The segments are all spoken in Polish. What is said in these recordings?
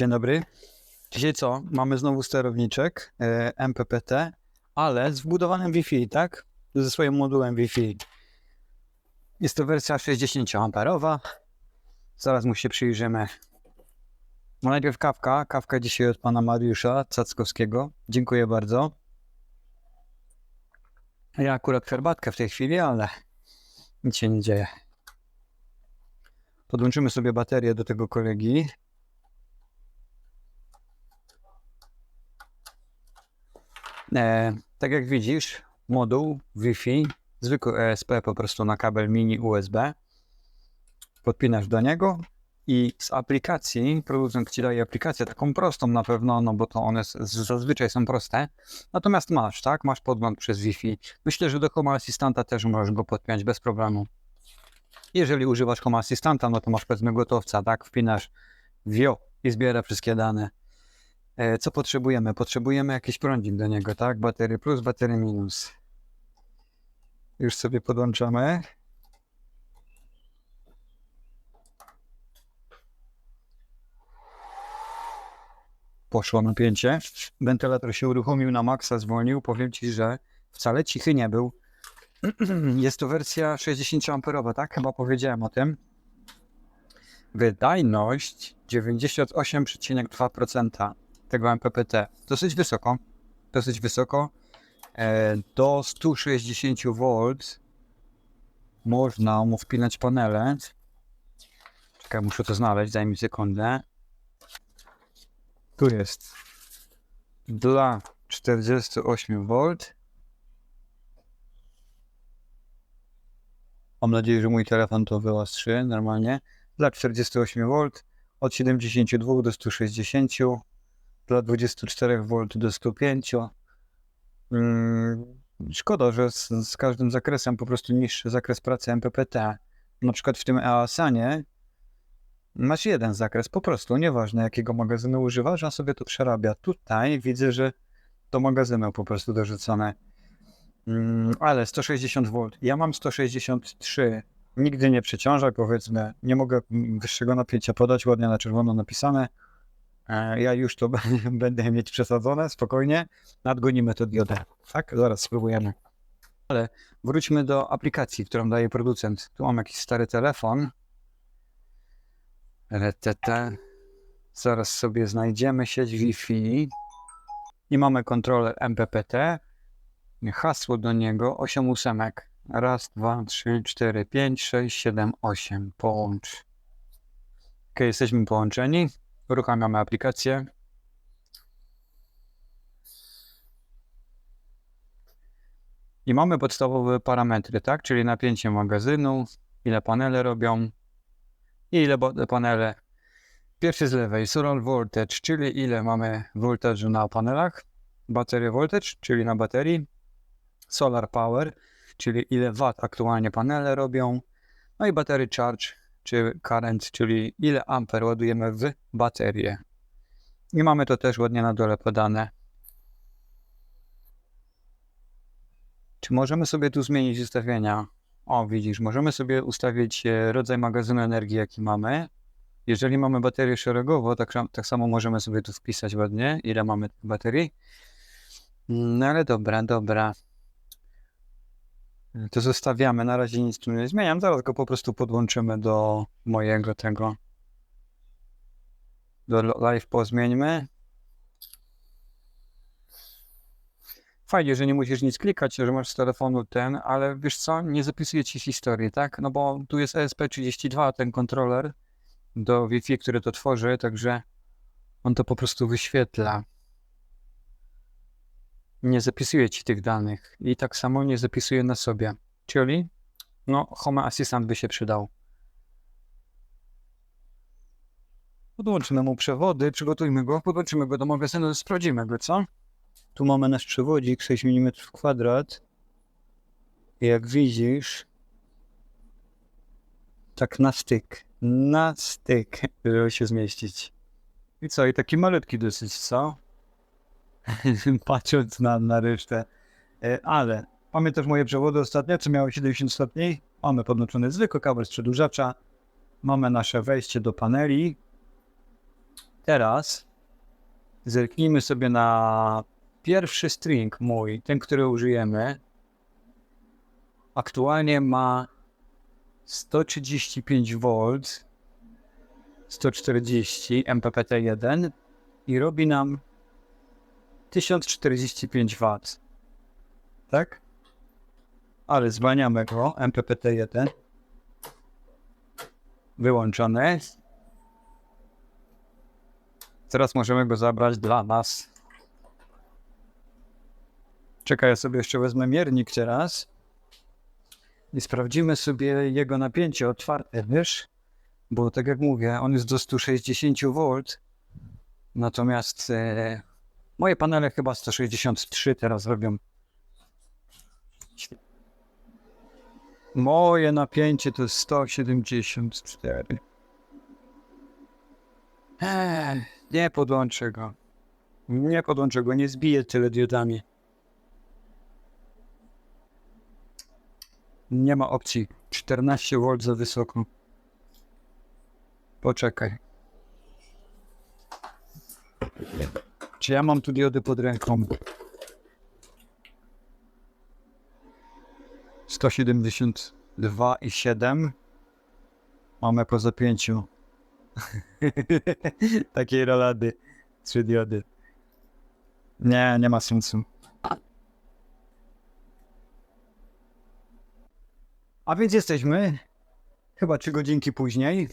Dzień dobry. Dzisiaj co? Mamy znowu sterowniczek e, MPPT, ale z wbudowanym Wi-Fi, tak? Ze swoim modułem Wi-Fi. Jest to wersja 60 amperowa. Zaraz mu się przyjrzymy. No najpierw kawka. Kawka dzisiaj od pana Mariusza Cackowskiego. Dziękuję bardzo. Ja akurat herbatkę w tej chwili, ale nic się nie dzieje. Podłączymy sobie baterię do tego kolegi. E, tak jak widzisz, moduł Wi-Fi, zwykły ESP po prostu na kabel mini USB. Podpinasz do niego i z aplikacji, producent ci daje aplikację taką prostą na pewno, no bo to one zazwyczaj są proste. Natomiast masz, tak? Masz podgląd przez Wi-Fi. Myślę, że do Home Assistanta też możesz go podpiąć bez problemu. Jeżeli używasz Home Assistanta, no to masz powiedzmy gotowca, tak? Wpinasz wio i zbiera wszystkie dane. E, Co potrzebujemy? Potrzebujemy jakiś prądzik do niego, tak? Batery plus, batery minus. Już sobie podłączamy. Poszło napięcie. Wentylator się uruchomił na maksa, zwolnił. Powiem Ci, że wcale cichy nie był. Jest to wersja 60 amperowa, tak? Chyba powiedziałem o tym. Wydajność 98,2% tego MPPT. Dosyć wysoko. Dosyć wysoko. E, do 160 V można mu wpinać panele. Czekaj, muszę to znaleźć, daj mi sekundę. Tu jest. Dla 48 V. Mam nadzieję, że mój telefon to wyostrzy normalnie. Dla 48 V od 72 do 160, dla 24 V do 105. Mm, Szkoda, że z, z każdym zakresem po prostu niższy zakres pracy MPPT. Na przykład w tym EASanie masz jeden zakres, po prostu, nieważne jakiego magazynu używasz, on sobie to przerabia. Tutaj widzę, że do magazynu po prostu dorzucone. Mm, Ale 160 V. Ja mam 163. Nigdy nie przeciąża, powiedzmy. Nie mogę wyższego napięcia podać, ładnie na czerwono napisane. E, Ja już to będę mieć przesadzone, spokojnie. Nadgonimy to diodę. Tak, zaraz spróbujemy. Ale wróćmy do aplikacji, którą daje producent. Tu mam jakiś stary telefon. RTT. Zaraz sobie znajdziemy sieć Wi-Fi. I mamy kontroler MPPT. Hasło do niego 8 ósemek. Raz, dwa, trzy, cztery, pięć, sześć, siedem, osiem. Połącz. Ok, jesteśmy połączeni. Uruchamiamy aplikację. I mamy podstawowe parametry, tak? Czyli napięcie magazynu, ile panele robią i ile panele. Pierwszy z lewej, Solar Voltage, czyli ile mamy voltage'u na panelach. Battery Voltage, czyli na baterii. Solar Power, czyli ile wat aktualnie panele robią. No i Battery Charge, czy current, czyli ile amper ładujemy w baterię. I mamy to też ładnie na dole podane. Czy możemy sobie tu zmienić ustawienia? O, widzisz, możemy sobie ustawić e, rodzaj magazynu energii, jaki mamy. Jeżeli mamy baterię szeregowo, tak, tak samo możemy sobie tu wpisać ładnie, ile mamy baterii. No ale dobra, dobra. To zostawiamy, na razie nic tu nie zmieniam, zaraz go po prostu podłączymy do mojego tego. Do live pozmieńmy. Fajnie, że nie musisz nic klikać, że masz z telefonu ten, ale wiesz co, nie zapisuje ci historii, tak? No bo tu jest ESP32, ten kontroler do Wi-Fi, który to tworzy, także on to po prostu wyświetla. Nie zapisuje ci tych danych i tak samo nie zapisuje na sobie. Czyli, no, Home Assistant by się przydał. Podłączymy mu przewody, przygotujmy go, podłączymy go do magazynu, sprawdzimy go, co? Tu mamy nasz przewodzik 6 mm kwadrat. Jak widzisz, tak na styk, na styk, żeby się zmieścić. I co, i taki malutki dosyć, co? Patrząc na, na resztę. E, Ale też moje przewody ostatnie, co miały 70 stopni. Mamy podłączony zwykły kabel z przedłużacza. Mamy nasze wejście do paneli. Teraz zerknijmy sobie na pierwszy string mój, ten, który użyjemy. Aktualnie ma 135 V, 140 MPPT1 i robi nam 1045 W. Tak? Ale zwalniamy go, MPPT1. Wyłączone. Teraz możemy go zabrać dla nas. Czekaj, ja sobie jeszcze wezmę miernik teraz. I sprawdzimy sobie jego napięcie otwarte, wiesz? Bo tak jak mówię, on jest do 160 V. Natomiast e, moje panele chyba 163 teraz robią. Moje napięcie to jest 174. Eee, nie podłączę go. Nie podłączę go, nie zbiję tyle diodami. Nie ma opcji. 14 V za wysoko. Poczekaj. Czy ja mam tu diody pod ręką? 172 i 7. Mamy po zapięciu. Takiej rolady. Trzy diody. Nie, nie ma sensu. A więc jesteśmy chyba trzy godzinki później.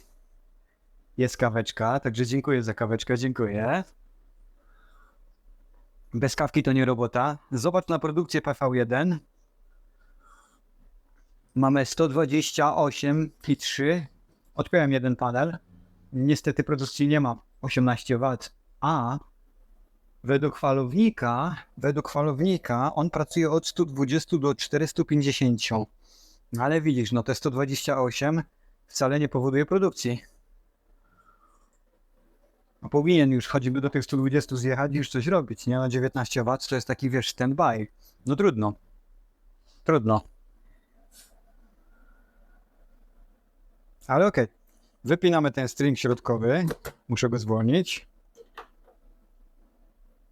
Jest kaweczka, także dziękuję za kaweczkę, dziękuję. Bez kawki to nie robota. Zobacz na produkcję PV1. Mamy 128 i 3. Odpiąłem jeden panel. Niestety produkcji nie ma 18 W. A według falownika, według falownika on pracuje od 120 do 450. No Ale widzisz, no te 128 wcale nie powoduje produkcji. No powinien już choćby do tych 120 zjechać i już coś robić, nie? Na 19 W to jest taki, wiesz, stand-by. No trudno. Trudno. Ale okej. Wypinamy ten string środkowy. Muszę go zwolnić.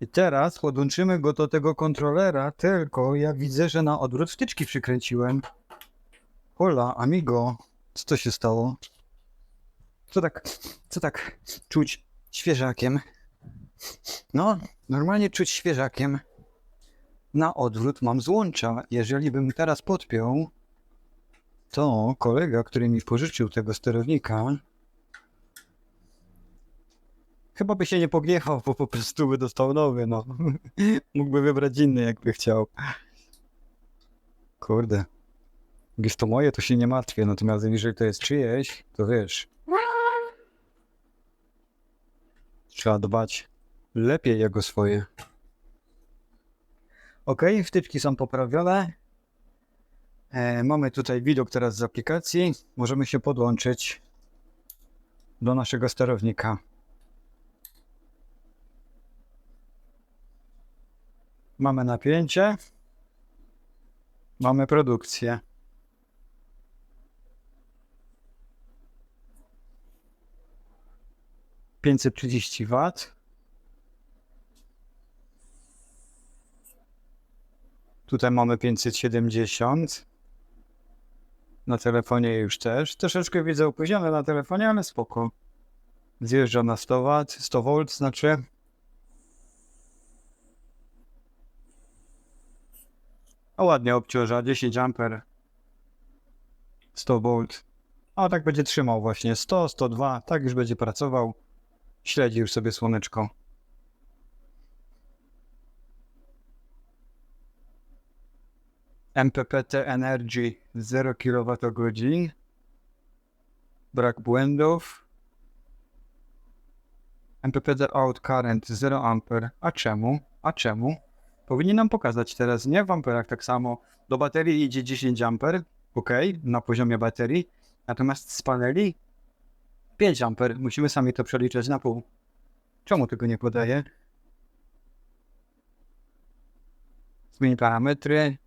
I teraz podłączymy go do tego kontrolera, tylko ja widzę, że na odwrót wtyczki przykręciłem. Hola, amigo. Co to się stało? Co tak, co tak czuć świeżakiem? No, normalnie czuć świeżakiem. Na odwrót mam złącza. Jeżeli bym teraz podpiął, to kolega, który mi pożyczył tego sterownika, chyba by się nie pogniechał, bo po prostu by dostał nowy, no. Mógłby wybrać inny, jakby chciał. Kurde. Jest to moje, to się nie martwię, natomiast jeżeli to jest czyjeś, to wiesz. Trzeba dbać lepiej jego swoje. Ok, wtyczki są poprawione. E, mamy tutaj widok teraz z aplikacji. Możemy się podłączyć do naszego sterownika. Mamy napięcie. Mamy produkcję. Pięćset trzydzieści wat. Tutaj mamy 570. Na telefonie już też. Troszeczkę widzę opóźnione na telefonie, ale spoko. Zjeżdża na 100 W, 100 V znaczy. A ładnie obciąża, 10 A. 100 V. A tak będzie trzymał właśnie 100, 102, tak już będzie pracował. Śledzi już sobie słoneczko. MPPT Energy 0 kWh. Brak błędów. MPPT Out Current 0 A. A czemu? A czemu? Powinien nam pokazać teraz, nie? W amperach tak samo. Do baterii idzie 10 A. Ok, na poziomie baterii. Natomiast z paneli 5 A. Musimy sami to przeliczać na pół. Czemu tego nie podaje? Zmień parametry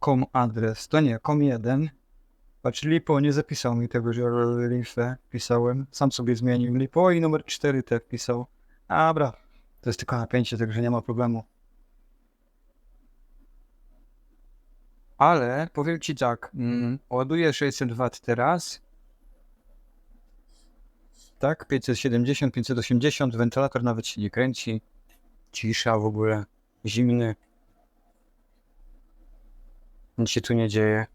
com adres, to nie, com1. Patrz, Lipo nie zapisał mi tego, że lifę pisałem. Sam sobie zmienił Lipo i numer 4 te wpisał. Dobra, to jest tylko napięcie, także nie ma problemu. Ale powiem ci tak, mm, ładuję 600 W teraz. Tak, 570, 580, wentylator nawet się nie kręci. Cisza w ogóle, zimny. Nic się tu nie dzieje.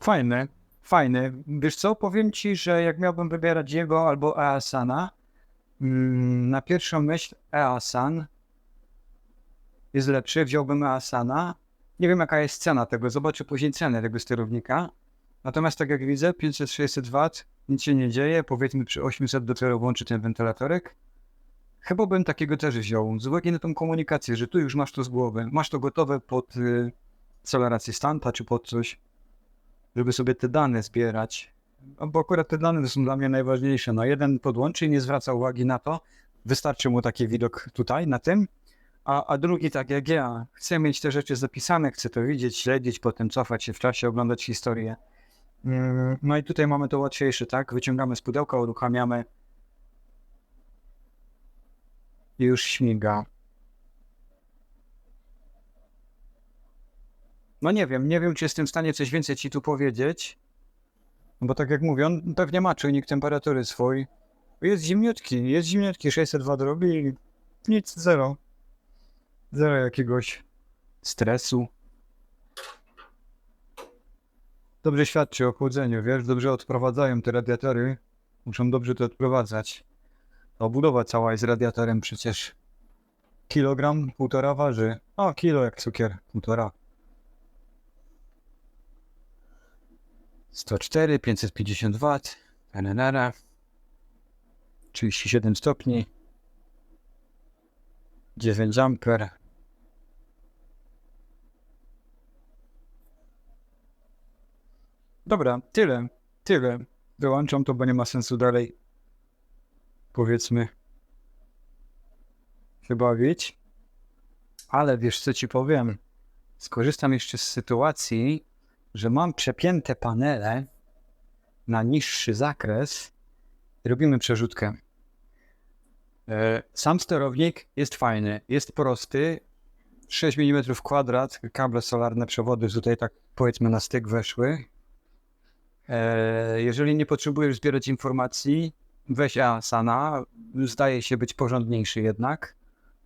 Fajne, fajne. Wiesz co, powiem ci, że jak miałbym wybierać jego albo Easana, mm, na pierwszą myśl Easan jest lepszy, wziąłbym Easana. Nie wiem jaka jest cena tego, zobaczę później cenę tego sterownika. Natomiast tak jak widzę, 500-600 W, nic się nie dzieje, powiedzmy przy 800 dopiero włączy ten wentylatorek. Chyba bym takiego też wziął, z uwagi na tą komunikację, że tu już masz to z głowy, masz to gotowe pod y, stanta czy pod coś, żeby sobie te dane zbierać. No, bo akurat te dane są dla mnie najważniejsze. No jeden podłączy i nie zwraca uwagi na to, wystarczy mu taki widok tutaj, na tym, a, a drugi tak jak ja, chcę mieć te rzeczy zapisane, chcę to widzieć, śledzić, potem cofać się w czasie, oglądać historię. Mm, No i tutaj mamy to łatwiejsze, tak? Wyciągamy z pudełka, uruchamiamy i już śmiga. No nie wiem, nie wiem, czy jestem w stanie coś więcej ci tu powiedzieć. No Bo tak jak mówię, on pewnie ma czujnik temperatury swój. Jest zimniutki, jest zimniutki, 602 robi i nic, zero. Zero jakiegoś stresu. Dobrze świadczy o chłodzeniu, wiesz, dobrze odprowadzają te radiatory. Muszą dobrze to odprowadzać. Obudowa cała jest radiatorem przecież. Kilogram, półtora waży. O, kilo jak cukier, półtora. 104, 550 W, NNR, 37 stopni, 9 amper. Dobra, tyle, tyle. Wyłączam to, bo nie ma sensu dalej, powiedzmy, się. Ale wiesz co ci powiem? Skorzystam jeszcze z sytuacji, że mam przepięte panele na niższy zakres robimy przerzutkę. E, Sam sterownik jest fajny, jest prosty, 6 mm kwadrat, kable solarne, przewody tutaj tak powiedzmy na styk weszły. E, Jeżeli nie potrzebujesz zbierać informacji, weź Asana, zdaje się być porządniejszy jednak.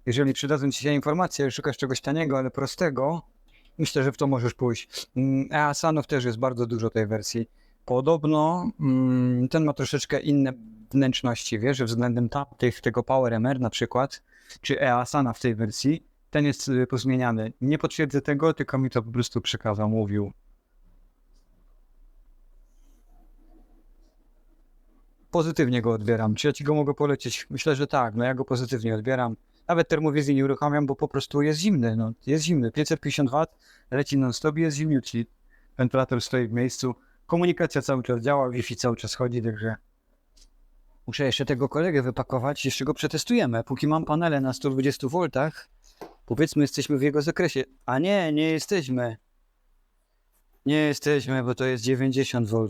Jeżeli przydadzą ci się informacje, szukasz czegoś taniego, ale prostego, Myślę, że w to możesz pójść. Mm, Asanów też jest bardzo dużo tej wersji. Podobno mm, ten ma troszeczkę inne wnętrzności, wiesz, względem tamtych, tego Power MR na przykład, czy Easana w tej wersji, ten jest y, pozmieniany. Nie potwierdzę tego, tylko mi to po prostu przekazał, mówił. Pozytywnie go odbieram. Czy ja ci go mogę polecić? Myślę, że tak. No ja go pozytywnie odbieram. Nawet termowizji nie uruchamiam, bo po prostu jest zimny. No, jest zimny. 550 W, leci non-stop jest zimniutki. Wentylator stoi w miejscu. Komunikacja cały czas działa, Wi-Fi cały czas chodzi, także muszę jeszcze tego kolegę wypakować, jeszcze go przetestujemy. Póki mam panele na 120 V, powiedzmy jesteśmy w jego zakresie. A nie, nie jesteśmy. Nie jesteśmy, bo to jest 90 V.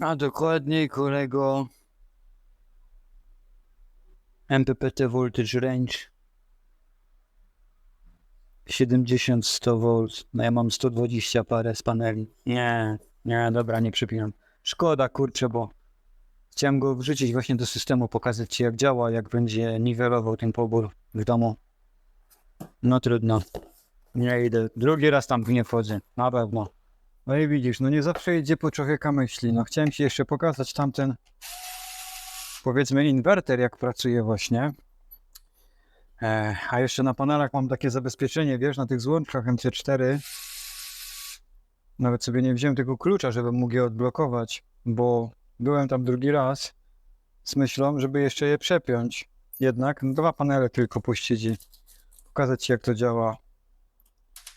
A dokładniej, kolego, MPPT Voltage Range 70-100 V. No ja mam 120 parę z paneli. Nie, nie, dobra, nie przypinam. Szkoda, kurczę, bo chciałem go wrzucić właśnie do systemu, pokazać ci jak działa, jak będzie niwelował ten pobór w domu. No trudno. Nie idę. Drugi raz tam nie wchodzę. Na pewno. No i widzisz, no nie zawsze idzie po człowieka myśli. No chciałem ci jeszcze pokazać tamten powiedzmy inwerter, jak pracuje właśnie. E, a jeszcze na panelach mam takie zabezpieczenie, wiesz, na tych złączkach MC4. Nawet sobie nie wziąłem tego klucza, żebym mógł je odblokować, bo byłem tam drugi raz z myślą, żeby jeszcze je przepiąć. Jednak dwa panele tylko puścić i pokazać ci, jak to działa.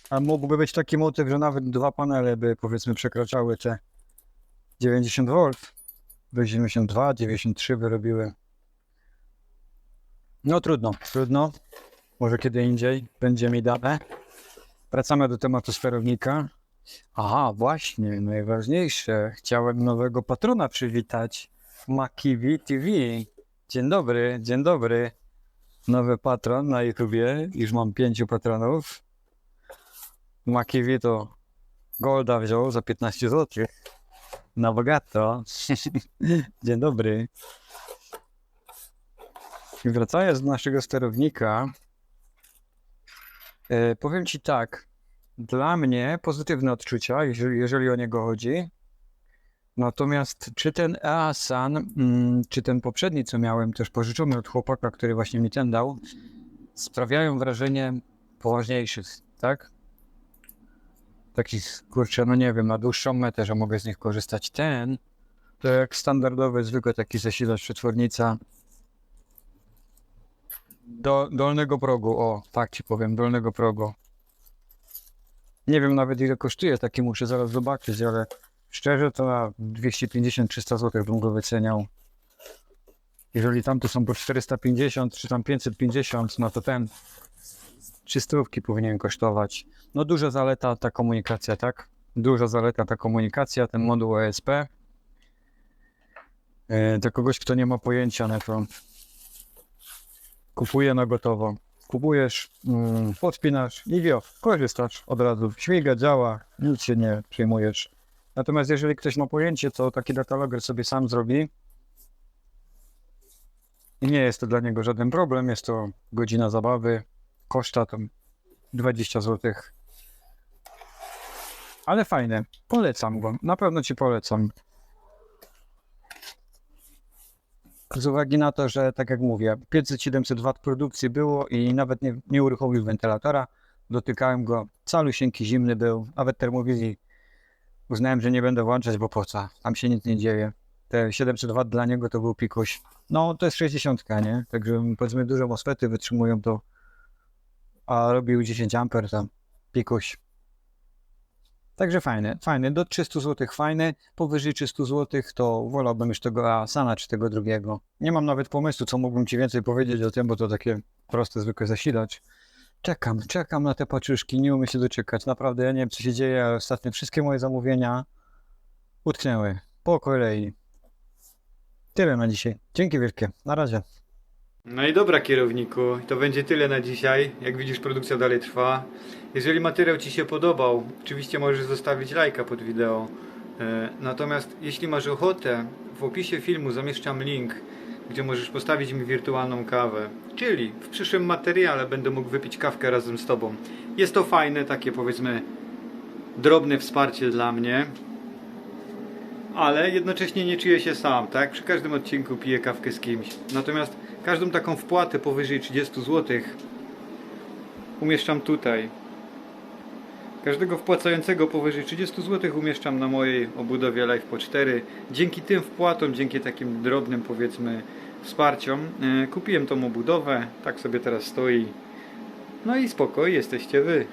A mógłby być taki motyw, że nawet dwa panele by powiedzmy przekraczały te 90 V. 92, 93 wyrobiły. No trudno, trudno. Może kiedy indziej będzie mi dane. Wracamy do tematu sterownika. Aha, właśnie, najważniejsze. Chciałem nowego patrona przywitać. Makiwi TV. Dzień dobry, dzień dobry. Nowy patron na YouTubie. Już mam pięciu patronów. Makiwi to Golda wziął za 15 zł. Na bogato. dzień dobry. Wracając do naszego sterownika, e, powiem Ci tak. Dla mnie pozytywne odczucia, jeżeli, jeżeli o niego chodzi. Natomiast czy ten Easan, mm, czy ten poprzedni, co miałem, też pożyczony od chłopaka, który właśnie mi ten dał, sprawiają wrażenie poważniejszych, tak? Takich, kurczę, no nie wiem, na dłuższą metę, że mogę z nich korzystać. Ten, to jak standardowy, zwykły taki zasilacz przetwornica do, dolnego progu, o, tak ci powiem, dolnego progu. Nie wiem nawet ile kosztuje taki, muszę zaraz zobaczyć, ale szczerze to na 250-300 zł bym go wyceniał. Jeżeli tamte są po 450 czy tam 550, no to ten 300 powinien kosztować. No duża zaleta ta komunikacja, tak? Duża zaleta ta komunikacja, ten moduł ESP. E, Dla kogoś, kto nie ma pojęcia na to, kupuje na gotowo. Kupujesz, mm, podpinasz i wio, korzystasz od razu. Śmiga, działa, nic się nie przejmujesz. Natomiast jeżeli ktoś ma pojęcie, to taki dataloger sobie sam zrobi. I nie jest to dla niego żaden problem. Jest to godzina zabawy. Koszta tam 20 zł. Ale fajne. Polecam go. Na pewno ci polecam. Z uwagi na to, że tak jak mówię, 500-700 W produkcji było i nawet nie, nie uruchomił wentylatora. Dotykałem go, calusieńki zimny był, nawet termowizji uznałem, że nie będę włączać, bo po co? Tam się nic nie dzieje. Te 700 W dla niego to był pikuś. No to jest 60, nie? Także powiedzmy duże MOSFETy wytrzymują to, a robił 10 A tam pikuś. Także fajne, fajne. Do 300 zł fajne. Powyżej 300 zł to wolałbym już tego Asana czy tego drugiego. Nie mam nawet pomysłu, co mógłbym Ci więcej powiedzieć o tym, bo to takie proste, zwykłe zasilacz. Czekam, czekam na te paczuszki, nie umiem się doczekać. Naprawdę, ja nie wiem, co się dzieje, ale ostatnio wszystkie moje zamówienia utknęły. Po kolei. Tyle na dzisiaj. Dzięki wielkie. Na razie. No i dobra kierowniku, to będzie tyle na dzisiaj. Jak widzisz produkcja dalej trwa. Jeżeli materiał Ci się podobał, oczywiście możesz zostawić lajka pod wideo. E, Natomiast jeśli masz ochotę, w opisie filmu zamieszczam link, gdzie możesz postawić mi wirtualną kawę. Czyli w przyszłym materiale będę mógł wypić kawkę razem z Tobą. Jest to fajne, takie powiedzmy drobne wsparcie dla mnie. Ale jednocześnie nie czuję się sam, tak? Przy każdym odcinku piję kawkę z kimś. Natomiast każdą taką wpłatę powyżej 30 zł umieszczam tutaj. Każdego wpłacającego powyżej 30 zł umieszczam na mojej obudowie Live po 4. Dzięki tym wpłatom, dzięki takim drobnym powiedzmy wsparciom e, kupiłem tą obudowę. Tak sobie teraz stoi. No i spokoj, jesteście wy.